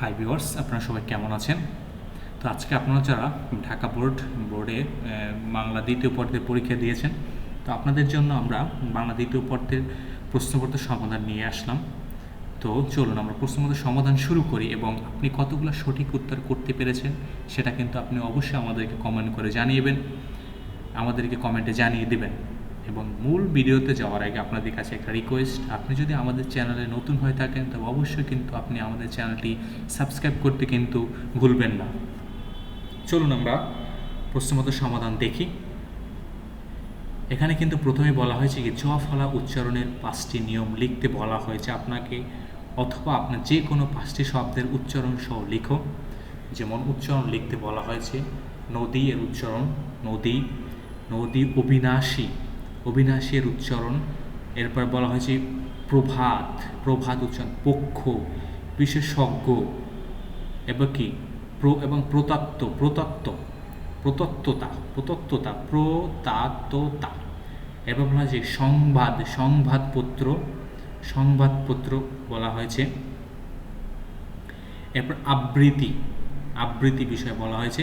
Hi viewers আপনারা সবাই কেমন আছেন? তো আজকে আপনারা যারা ঢাকা বোর্ড, বোর্ডে বাংলা দ্বিতীয় পর্যায়ের পরীক্ষা দিয়েছেন, তো আপনাদের জন্য আমরা বাংলা দ্বিতীয় পর্যায়ের প্রশ্নপত্র সমাধান নিয়ে আসলাম। তো চলুন আমরা প্রশ্নপত্র সমাধান শুরু করি এবং আপনি কতগুলো সঠিক উত্তর করতে পেরেছেন সেটা কিন্তু আপনি অবশ্যই আমাদেরকে কমেন্ট করে জানিয়েবেন আমাদেরকে কমেন্টে জানিয়ে দেবেন। এবং মূল ভিডিওতে যাওয়ার আগে আপনাদের কাছে একটা রিকোয়েস্ট আপনি যদি আমাদের চ্যানেলে নতুন হয়ে থাকেন, তবে অবশ্যই কিন্তু আপনি আমাদের চ্যানেলটি সাবস্ক্রাইব করতে কিন্তু ভুলবেন না। চলুন আমরা প্রশ্নমতো সমাধান দেখি। এখানে কিন্তু প্রথমে বলা হয়েছে কি জ ফলা উচ্চারণের পাঁচটি নিয়ম লিখতে বলা হয়েছে আপনাকে, অথবা আপনার যে কোনো পাঁচটি শব্দের উচ্চারণ সহ লিখো। যেমন উচ্চারণ লিখতে বলা হয়েছে, নদী এর উচ্চারণ, নদী নদী অবিনাশী। অবিনাশী এর উচ্চারণ, এরপর বলা হয়েছে প্রভাত প্রভাত উচ্চারণ, পক্ষ, বিশেষজ্ঞ এবং কি? প্র এবং প্রতাত্ত প্রতত্ত্ব, প্রতত্ত্বতা প্রতত্ত্বতা প্রতাত্ততা এবার বলা হয়েছে সংবাদ, সংবাদপত্র সংবাদপত্র বলা হয়েছে। এরপর আবৃত্তি আবৃত্তি বিষয়ে বলা হয়েছে।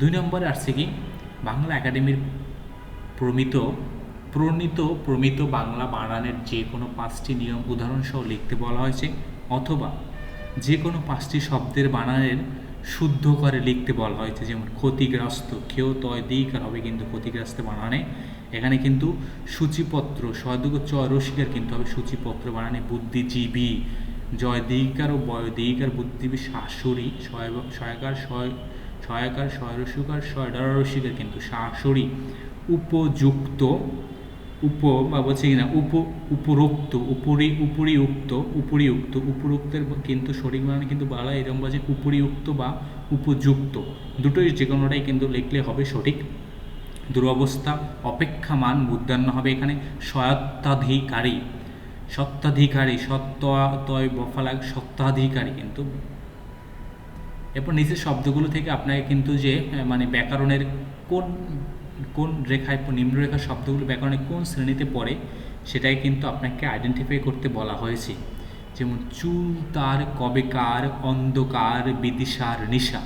দুই নম্বরে আসছে কি? বাংলা একাডেমির প্রমিত, প্রণীত, প্রমিত বাংলা বানানের যে কোনো পাঁচটি নিয়ম উদাহরণসহ লিখতে বলা হয়েছে, অথবা যে কোনো পাঁচটি শব্দের বানানের শুদ্ধ করে লিখতে বলা হয়েছে, যেমন ক্ষতিগ্রস্ত খেয় তয় দিকার হবে কিন্তু ক্ষতিগ্রস্ত বানানে। এখানে কিন্তু সূচিপত্র সয়দুগ চয় রসিকার কিন্তু হবে সূচিপত্র বানানে বুদ্ধিজীবী, জয় দিকার ও বয় দিকার বুদ্ধিজীবী শাশুড়ি সহায়কার সহায়কার সয়রসিকার সয়ডারসিকার কিন্তু শাশুড়ি। উপযুক্ত, উপ, বা বলছে কিনা উপ, উপরোক্ত, উপরি, উপরিউক্ত উপরিউক্ত, উপরোক্তের কিন্তু সঠিক মানে কিন্তু বলা এরকম বাজে উপরিউক্ত বা উপযুক্ত। দুটোই যে কোনোটাই কিন্তু লিখলে হবে সঠিক। দুরবস্থা, অপেক্ষামান মুদ্রান্ন হবে এখানে সত্ত্বাধিকারী সত্ত্বাধিকারী সত্ত্বয় বফালাগ সত্ত্বাধিকারী কিন্তু। এরপর নিচের শব্দগুলো থেকে আপনাকে কিন্তু যে মানে ব্যাকরণের কোন কোন রেখায় নিম্নরেখার শব্দগুলো ব্যাকরণে কোন শ্রেণীতে পড়ে, সেটাই কিন্তু আপনাকে আইডেন্টিফাই করতে বলা হয়েছে। যেমন, চুল, তার, কবেকার, অন্ধকার, বিদিশার, নিশা।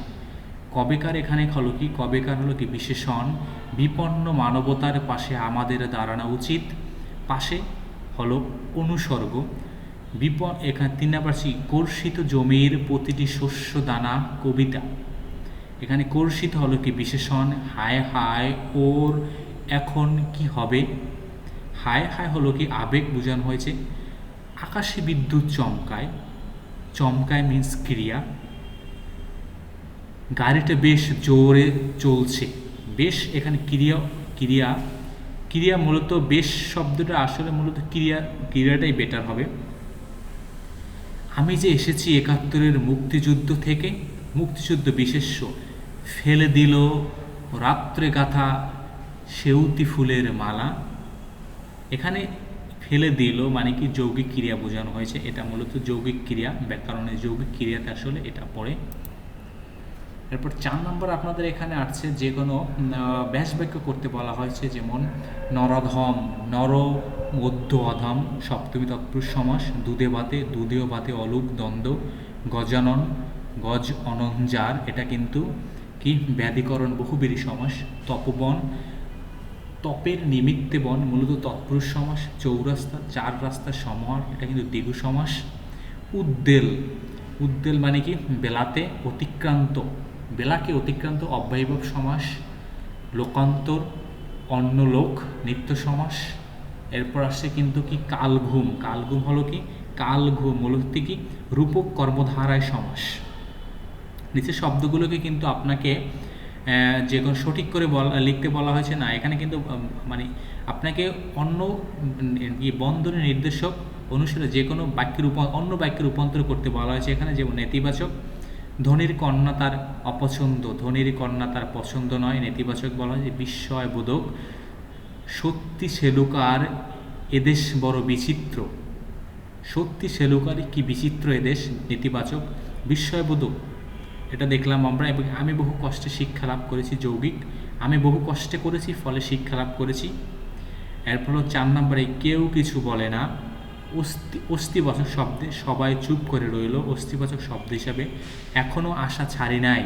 কবেকার এখানে হলো কি? কবেকার হলো কি? বিশেষণ। বিপন্ন মানবতার পাশে আমাদের দাঁড়ানো উচিত। পাশে হলো অনুসর্গ। বিপ এখানে তিন নাম্বার কর্ষিত জমির প্রতিটি শস্য দানা, কবিতা। এখানে কর্ষিত হলো কি বিশেষণ, হায় হায়, ওর, এখন কি হবে? হায় হায় হলো কি আবেগ বোঝানো হয়েছে। আকাশে বিদ্যুৎ চমকায়। চমকায় মিন্স ক্রিয়া। গাড়িটা বেশ জোরে চলছে। বেশ এখানে ক্রিয়া ক্রিয়া। ক্রিয়া মূলত বেশ শব্দটা আসলে মূলত ক্রিয়া, ক্রিয়াটাই বেটার হবে। আমি যে এসেছি একাত্তরের মুক্তিযুদ্ধ থেকে, মুক্তিযুদ্ধ বিশেষ্য। ফেলে দিল রাত্রে গাথা সেউতি ফুলের মালা। এখানে ফেলে দিল মানে কি যৌগিক ক্রিয়া বোঝানো হয়েছে। এটা মূলত যৌগিক ক্রিয়া, ব্যাকরণের যৌগিক ক্রিয়াতে আসলে এটা পড়ে। এরপর চার নম্বর আপনাদের এখানে আসছে যে কোনো ব্যাস বাক্য করতে বলা হয়েছে যেমন, নরধম, নর মধ্য অধম সপ্তমী তৎপুরুষ সমাস, দুধে বাতে দুধেও বাতে অলুক দ্বন্দ্ব, গজানন, গজ অনঞ্জার। এটা কিন্তু কি? ব্যাধিকরণ বহুবেরী সমাস, তপবন। তপের নিমিত্তে বন মূলত তৎপুরুষ সমাস, চৌরাস্তা, চার রাস্তার সমাহার এটা কিন্তু দ্বিগু সমাস। উদ্দেল উদ্দেল মানে কি? বেলাতে অতিক্রান্ত, বেলাকে অতিক্রান্ত অব্যয়ভাব সমাস, লোকান্তর অন্যলোক নিত্য সমাস। এরপর আসছে কিন্তু কি? কালঘুম। কালঘুম হলো কি? কালঘুম মূলত কি? রূপক কর্মধারায় সমাস। নিচের শব্দগুলোকে কিন্তু আপনাকে যে কোনো সঠিক করে বলা, লিখতে বলা হয়েছে না। এখানে কিন্তু মানে আপনাকে অন্য ইয়ে বন্ধনের নির্দেশক অনুসারে যে কোনো বাক্যের রূপ, অন্য বাক্যে রূপান্তর করতে বলা হয়েছে। এখানে যেমন নেতিবাচক, ধনির কন্যা তার অপছন্দ, ধনির কন্যা তার পছন্দ নয়, নেতিবাচক বলা হয় যে বিস্ময়বোধক, সত্যি সেলুকার এদেশ বড় বিচিত্র। সত্যি সেলুকারই কি বিচিত্র এদেশ নেতিবাচক, বিস্ময়বোধক। এটা দেখলাম আমরা এবং আমি বহু কষ্টে শিক্ষা লাভ করেছি যৌগিক। আমি বহু কষ্টে করেছি, ফলে শিক্ষা লাভ করেছি। এরপর চার নম্বরে কেউ কিছু বলে না। অস্থি, অস্থিবাচক শব্দে সবাই চুপ করে রইল, অস্থিবাচক শব্দ হিসাবে। এখনও আশা ছাড়ি নাই।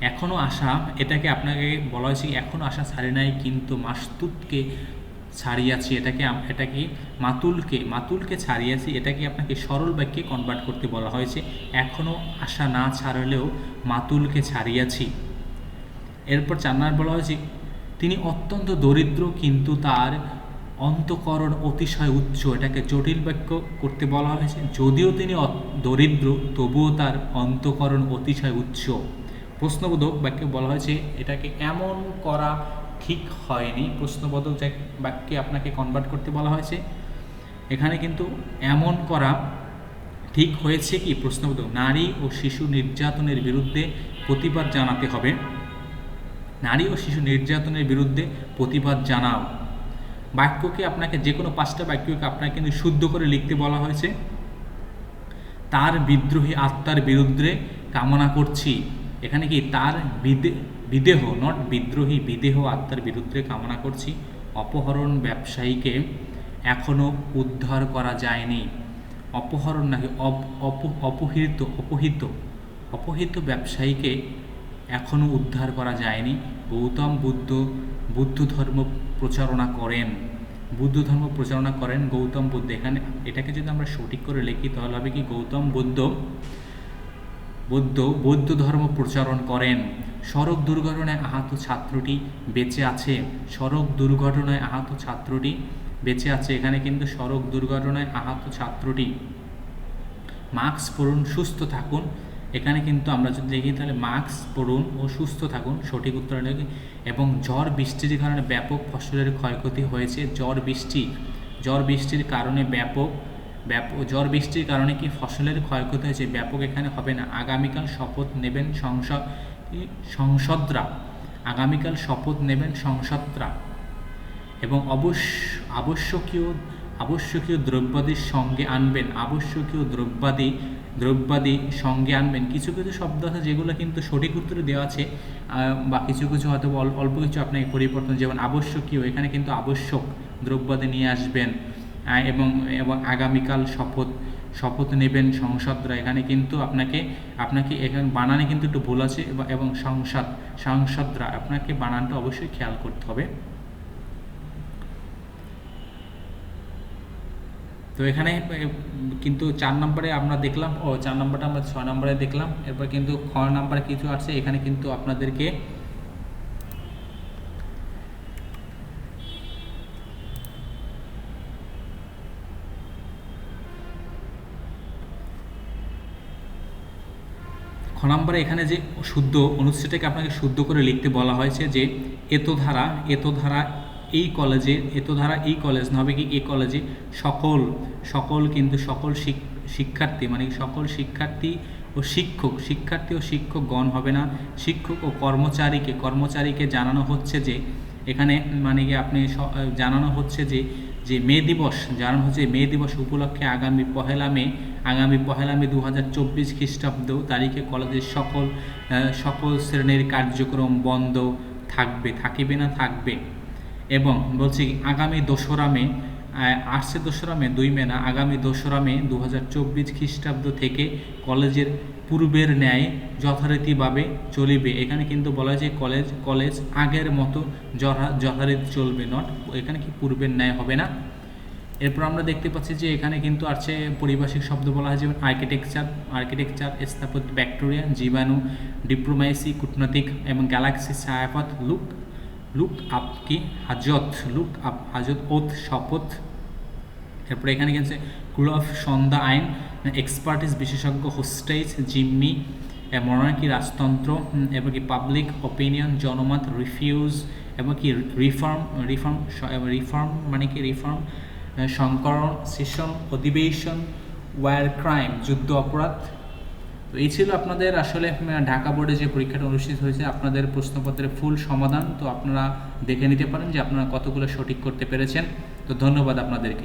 এখনও আশা, এটাকে আপনাকে বলা হয়েছে এখনও আশা ছাড়ি নাই, কিন্তু মাসতুতকে ছাড়িয়াছি, এটাকে আম- এটাকে মাতুলকে মাতুলকে ছাড়িয়াছি এটাকে আপনাকে সরল বাক্যে কনভার্ট করতে বলা হয়েছে? এখনও আশা না ছাড়লেও মাতুলকে ছাড়িয়াছি। এরপর চার নম্বর বলা হয়েছে, তিনি অত্যন্ত দরিদ্র, কিন্তু তার অন্তকরণ অতিশয় উচ্চ। এটাকে জটিল বাক্য করতে বলা হয়েছে। যদিও তিনি দরিদ্র, তবুও তার অন্তকরণ অতিশয় উচ্চ। প্রশ্নবোধক বাক্যে বলা হয়েছে, এটাকে এমন করা ঠিক হয়নি। প্রশ্নবোধক বাক্যে আপনাকে কনভার্ট করতে বলা হয়েছে। এখানে কিন্তু এমন করা ঠিক হয়েছে কি? প্রশ্নবোধক, নারী ও শিশু নির্যাতনের বিরুদ্ধে প্রতিবাদ জানাতে হবে। নারী ও শিশু নির্যাতনের বিরুদ্ধে প্রতিবাদ জানাও। বাক্যকে আপনাকে যে কোনো পাঁচটা বাক্যকে আপনাকে কিন্তু শুদ্ধ করে লিখতে বলা হয়েছে। তার বিদ্রোহী আত্মার বিরুদ্ধে কামনা করছি। এখানে কি তার বিদে- বিদেহ নট বিদ্রোহী, বিদেহ আত্মার বিরুদ্ধে কামনা করছি। অপহরণ ব্যবসায়ীকে এখনও উদ্ধার করা যায়নি। অপহরণ নাকি অপ- অপ- অপহৃত অপহৃত অপহৃত ব্যবসায়ীকে এখনও উদ্ধার করা যায়নি। গৌতম বুদ্ধ বুদ্ধ ধর্ম প্রচারণা করেন। বুদ্ধ ধর্ম প্রচারণা করেন গৌতম বুদ্ধ। এখানে এটাকে যদি আমরা সঠিক করে লিখি, তাহলে হবে কি গৌতম বুদ্ধ বৌদ্ধ বৌদ্ধ ধর্ম প্রচারণ করেন। সড়ক দুর্ঘটনায় আহত ছাত্রটি বেঁচে আছে। সড়ক দুর্ঘটনায় আহত ছাত্রটি বেঁচে আছে। এখানে কিন্তু সড়ক দুর্ঘটনায় আহত ছাত্রটি মাস্ক পরুন, সুস্থ থাকুন। এখানে কিন্তু আমরা যদি দেখি তাহলে মাস্ক পরুন ও সুস্থ থাকুন, সঠিক উত্তর এবং ঝড় বৃষ্টির কারণে ব্যাপক ফসলের ক্ষয়ক্ষতি হয়েছে। ঝড় বৃষ্টি, ঝড় বৃষ্টির কারণে ব্যাপক ব্যাপক ঝড় বৃষ্টির কারণে কি ফসলের ক্ষয়ক্ষতি হয়েছে? ব্যাপক এখানে হবে না। আগামীকাল শপথ নেবেন সংসদ সংসদরা। আগামীকাল শপথ নেবেন সংসদরা। এবং অবশ্য আবশ্যকীয় আবশ্যকীয় দ্রব্যাদির সঙ্গে আনবেন। আবশ্যকীয় দ্রব্যাদি দ্রব্যাদি সঙ্গে আনবেন। কিছু কিছু শব্দ আছে যেগুলো কিন্তু সঠিক উত্তরে দেওয়া আছে। বা কিছু কিছু হয়তো অল্প কিছু আপনাকে পরিবর্তন যেমন আবশ্যকীয়, এখানে কিন্তু আবশ্যক দ্রব্যাদি নিয়ে আসবেন। এবং এবং আগামীকাল শপথ শপথ নেবেন সংসদরা। এখানে কিন্তু আপনাকে আপনাকে এখানে বানানে কিন্তু একটু ভুল আছে এবং- সংসদ, সংসদরা আপনাকে বানানটা অবশ্যই খেয়াল করতে হবে। তো এখানে কিন্তু চার নম্বরে আমরা দেখলাম, ও চার নম্বরটা আমরা ছয় নম্বরে দেখলাম। এরপর কিন্তু খ নম্বরে কিছু আছে, এখানে কিন্তু আপনাদেরকে নম্বরে এখানে যে শুদ্ধ অনুচ্ছেদটাকে আপনাকে শুদ্ধ করে লিখতে বলা হয়েছে যে এত ধারা এত ধারা এই কলেজে এত ধারা এই কলেজ না হবে কি এই কলেজে সকল সকল কিন্তু সকল শিক- শিক্ষার্থী মানে সকল শিক্ষার্থী ও শিক্ষক, শিক্ষার্থী ও শিক্ষকগণ হবে না। শিক্ষক ও কর্মচারীকে কর্মচারীকে জানানো হচ্ছে যে এখানে মানে কি আপনি জানানো হচ্ছে যে যে মে দিবস, জানানো হচ্ছে মে দিবস উপলক্ষে আগামী পহেলা মে আগামী পহেলা মে দু হাজার চব্বিশ খ্রিস্টাব্দ তারিখে কলেজের সকল সকল শ্রেণির কার্যক্রম বন্ধ থাকবে, থাকিবে না থাকবে। এবং বলছি আগামী দোসরা মে আসছে দোসরা মে, দুই মে না, আগামী দোসরা মে দু হাজার চব্বিশ খ্রিস্টাব্দ থেকে কলেজের পূর্বের ন্যায় যথারীতিভাবে চলিবে। এখানে কিন্তু বলা যে কলেজ কলেজ আগের মতো যথা, যথারীতি চলবে, নট, এখানে কি পূর্বের ন্যায় হবে না। এরপর আমরা দেখতে পাচ্ছি যে এখানে কিন্তু আছে পরিভাষিক শব্দ বলা হয়, যেমন আর্কিটেকচার আর্কিটেকচার স্থাপত্য ব্যাকটেরিয়া জীবাণু ডিপ্লোমাইসি কূটনৈতিক এবং গ্যালাক্সি ছায়াপথ লুক লুক আপ কি? হাজত লুক আপ হাজত ওথ শপথ। এরপরে এখানে গেছে ক্লফ সন্ধ্যা আইন এক্সপার্টিস বিশেষজ্ঞ হোস্টেজ জিম্মি মনার্কি রাজতন্ত্র এবং কি? পাবলিক ওপিনিয়ন জনমত রিফিউজ এবং কি? রিফর্ম রিফর্ম রিফর্ম মানে কি? রিফর্ম সংকরণ সেশন অধিবেশন ওয়ার ক্রাইম, যুদ্ধ, অপরাধ। তো এই ছিল আপনাদের আসলে ঢাকা বোর্ডে যে পরীক্ষাটা অনুষ্ঠিত হয়েছে, আপনাদের প্রশ্নপত্রের ফুল সমাধান। তো আপনারা দেখে নিতে পারেন যে আপনারা কতগুলো সঠিক করতে পেরেছেন। তো ধন্যবাদ আপনাদেরকে।